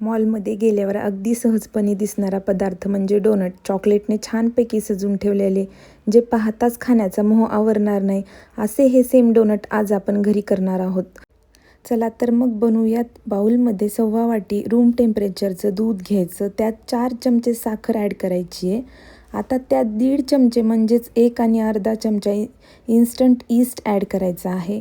मॉलमध्ये गेल्यावर अगदी सहजपणे दिसणारा पदार्थ म्हणजे डोनट. चॉकलेटने छानपैकी सजवून ठेवलेले. जे पाहताच खाण्याचा मोह आवरणार नाही असे हे सेम डोनट आज आपण घरी करणार आहोत. चला तर मग बनवूयात बाऊलमध्ये सव्वा वाटी रूम टेम्परेचरचं दूध घ्यायचं. त्यात चार चमचे साखर ॲड करायची आहे. आता त्यात दीड चमचे म्हणजेच एक आणि अर्धा चमचा इन्स्टंट ईस्ट ॲड करायचा आहे.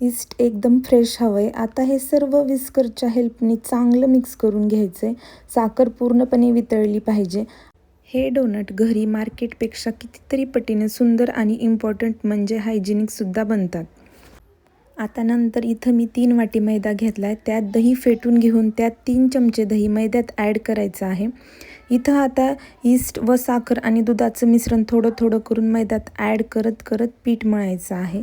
ईस्ट एकदम फ्रेश हवं आहे आता हे सर्व विस्करच्या हेल्पने चांगलं मिक्स करून घ्यायचं आहे साखर पूर्णपणे वितळली पाहिजे. हे डोनट घरी मार्केटपेक्षा कितीतरी पटीने सुंदर आणि इम्पॉर्टंट म्हणजे हायजेनिकसुद्धा बनतात. आता नंतर इथं मी तीन वाटी मैदा घेतला आहे त्यात दही फेटून घेऊन त्यात तीन चमचे दही मैद्यात ॲड करायचं आहे. इथं आता ईस्ट व साखर आणि दुधाचं मिश्रण थोडं थोडं करून मैद्यात ॲड करत करत पीठ मळायचं आहे.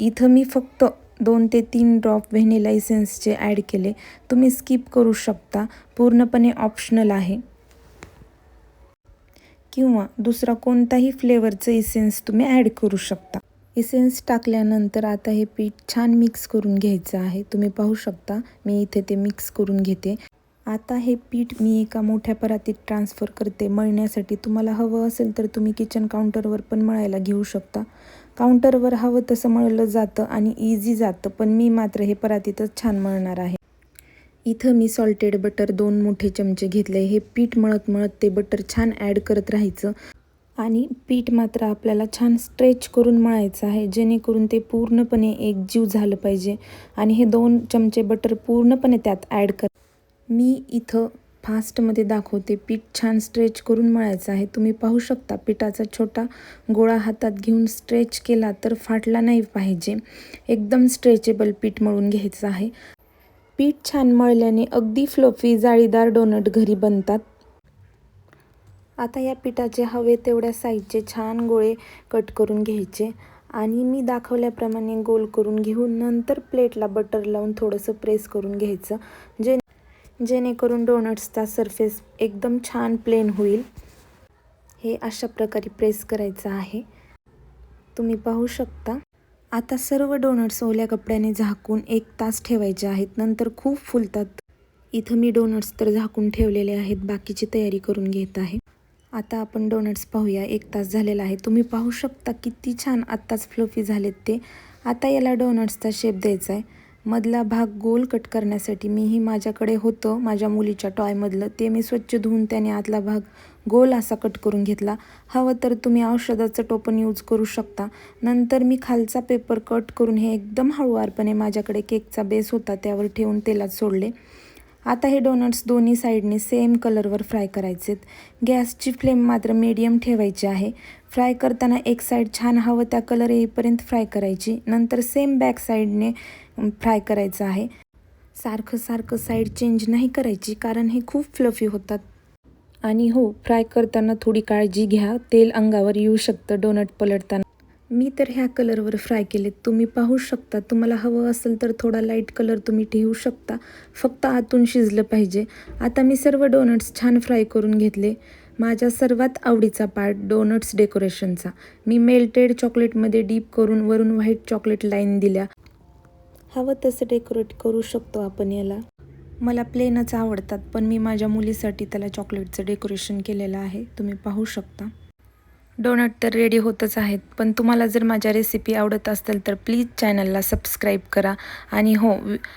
इथं मी फक्त दोन ते तीन ड्रॉप व्हेनिला इसेन्सचे ॲड केले. तुम्ही स्किप करू शकता. पूर्णपणे ऑप्शनल आहे. किंवा दुसरा कोणताही फ्लेवरचं इसेन्स तुम्ही ॲड करू शकता. इसेन्स टाकल्यानंतर आता हे पीठ छान मिक्स करून घ्यायचं आहे. तुम्ही पाहू शकता. मी इथे ते मिक्स करून घेते. आता हे पीठ मी एका मोठ्या परातीत ट्रान्सफर करते. मळण्यासाठी तुम्हाला हवं असेल तर तुम्ही किचन काउंटरवर पण मळायला घेऊ शकता. काउंटरवर हवं तसं मळलं जातं आणि इझी जातं पण मी मात्र हे परातीतच छान मळणार आहे. इथं मी सॉल्टेड बटर दोन मोठे चमचे घेतले. हे पीठ मळत मळत ते बटर छान ॲड करत राहायचं. आणि पीठ मात्र आपल्याला छान स्ट्रेच करून मळायचं आहे जेणेकरून ते पूर्णपणे एकजीव झालं पाहिजे. आणि हे दोन चमचे बटर पूर्णपणे त्यात ॲड कर मी इथं फास्टमध्ये दाखवते. पीठ छान स्ट्रेच करून मळायचं आहे. तुम्ही पाहू शकता पिठाचा छोटा गोळा हातात घेऊन स्ट्रेच केला तर फाटला नाही पाहिजे. एकदम स्ट्रेचेबल पीठ मळून घ्यायचं आहे. पीठ छान मळल्याने अगदी फ्लफी जाळीदार डोनट घरी बनतात. आता या पिठाचे हवे तेवढ्या साईजचे छान गोळे कट करून घ्यायचे आणि मी दाखवल्याप्रमाणे गोल करून घेऊन नंतर प्लेटला बटर लावून थोडंसं प्रेस करून घ्यायचं जे जेणेकरून डोनट्सचा सरफेस एकदम छान प्लेन होईल. हे अशा प्रकारे प्रेस करायचं आहे. तुम्ही पाहू शकता. आता सर्व डोनट्स ओल्या कपड्याने झाकून एक तास ठेवायचे आहेत. नंतर खूप फुलतात. इथं मी डोनट्स तर झाकून ठेवलेले आहेत. बाकीची तयारी करून घेत आहे. आता आपण डोनट्स पाहूया. एक तास झालेला आहे. तुम्ही पाहू शकता किती छान आत्ताच फ्लफी झालेत ते. आता याला डोनट्सचा शेप द्यायचा आहे. मधला भाग गोल कट करण्यासाठी मीही माझ्याकडे होतं माझ्या मुलीच्या टॉयमधलं ते मी स्वच्छ धुवून त्याने आतला भाग गोल असा कट करून घेतला. हवं तर तुम्ही औषधाचं टोपण यूज करू शकता. नंतर मी खालचा पेपर कट करून हे एकदम हळूवारपणे माझ्याकडे केकचा बेस होता त्यावर ठेवून तेलात सोडले. आता हे डोनट्स दोन्ही साईडने सेम कलरवर फ्राय करायचेत. गॅसची फ्लेम मात्र मीडियम ठेवायची आहे. फ्राय करताना एक साईड छान हवं त्या कलर येईपर्यंत फ्राय करायची. नंतर सेम बॅक साईडने फ्राय करायचं आहे. सारखं सारखं साईड चेंज नाही करायची कारण हे खूप फ्लफी होतात. आणि हो फ्राय करताना थोडी काळजी घ्या. तेल अंगावर येऊ शकतं डोनट पलटताना. मी तर ह्या कलरवर फ्राय केलेत. तुम्ही पाहू शकता. तुम्हाला हवं असेल तर थोडा लाइट कलर तुम्ही ठेवू शकता. फक्त आतून शिजलं पाहिजे. आता मी सर्व डोनट्स छान फ्राय करून घेतले. माझ्या सर्वात आवडीचा पार्ट डोनट्स डेकोरेशनचा मी मेल्टेड चॉकलेटमध्ये डीप करून वरून व्हाईट चॉकलेट लाईन दिल्या. हवं तसं डेकोरेट करू शकतो आपण याला. मला प्लेनच आवडतात पण मी माझ्या मुलीसाठी त्याला चॉकलेटचं डेकोरेशन केलेलं आहे. तुम्ही पाहू शकता. डोनट तर रेडी होतच आहेत. पण तुम्हाला जर माझ्या रेसिपी आवडत असेल तर प्लीज चॅनलला सबस्क्राईब करा. आणि हो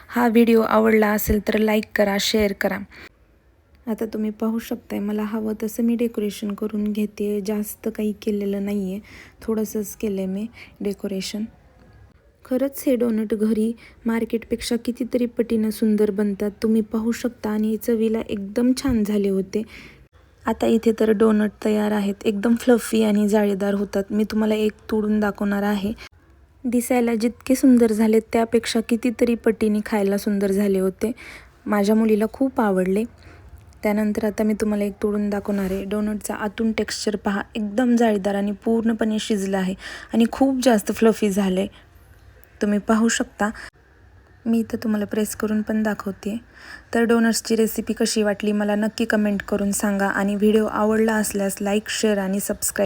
हा व्हिडिओ आवडला असेल तर लाईक करा शेअर करा. आता तुम्ही पाहू शकताय मला हवं तसं मी डेकोरेशन करून घेते. जास्त काही केलेलं नाही आहे थोडंसंच केलं आहे मी डेकोरेशन खरंच हे डोनट घरी मार्केटपेक्षा कितीतरी पटीनं सुंदर बनतात. तुम्ही पाहू शकता आणि चवीला एकदम छान झाले होते. आता इथे तर डोनट तयार आहेत. एकदम फ्लफी आणि जाळीदार होतात. मी तुम्हाला एक तोडून दाखवणार आहे. दिसायला जितके सुंदर झाले त्यापेक्षा कितीतरी पटीने खायला सुंदर झाले होते. माझ्या मुलीला खूप आवडले. त्यानंतर आता मी तुम्हाला एक तोडून दाखवणार आहे. डोनटचा आतून टेक्स्चर पहा. एकदम जाळीदार आणि पूर्णपणे शिजलं आहे. आणि खूप जास्त फ्लफी झाले तुम्ही पाहू शकता. मी इथं तुम्हाला प्रेस करून पण दाखवते. तर डोनट्सची रेसिपी कशी वाटली मला नक्की कमेंट करून सांगा. आणि व्हिडिओ आवडला असल्यास लाईक शेअर आणि सबस्क्राईब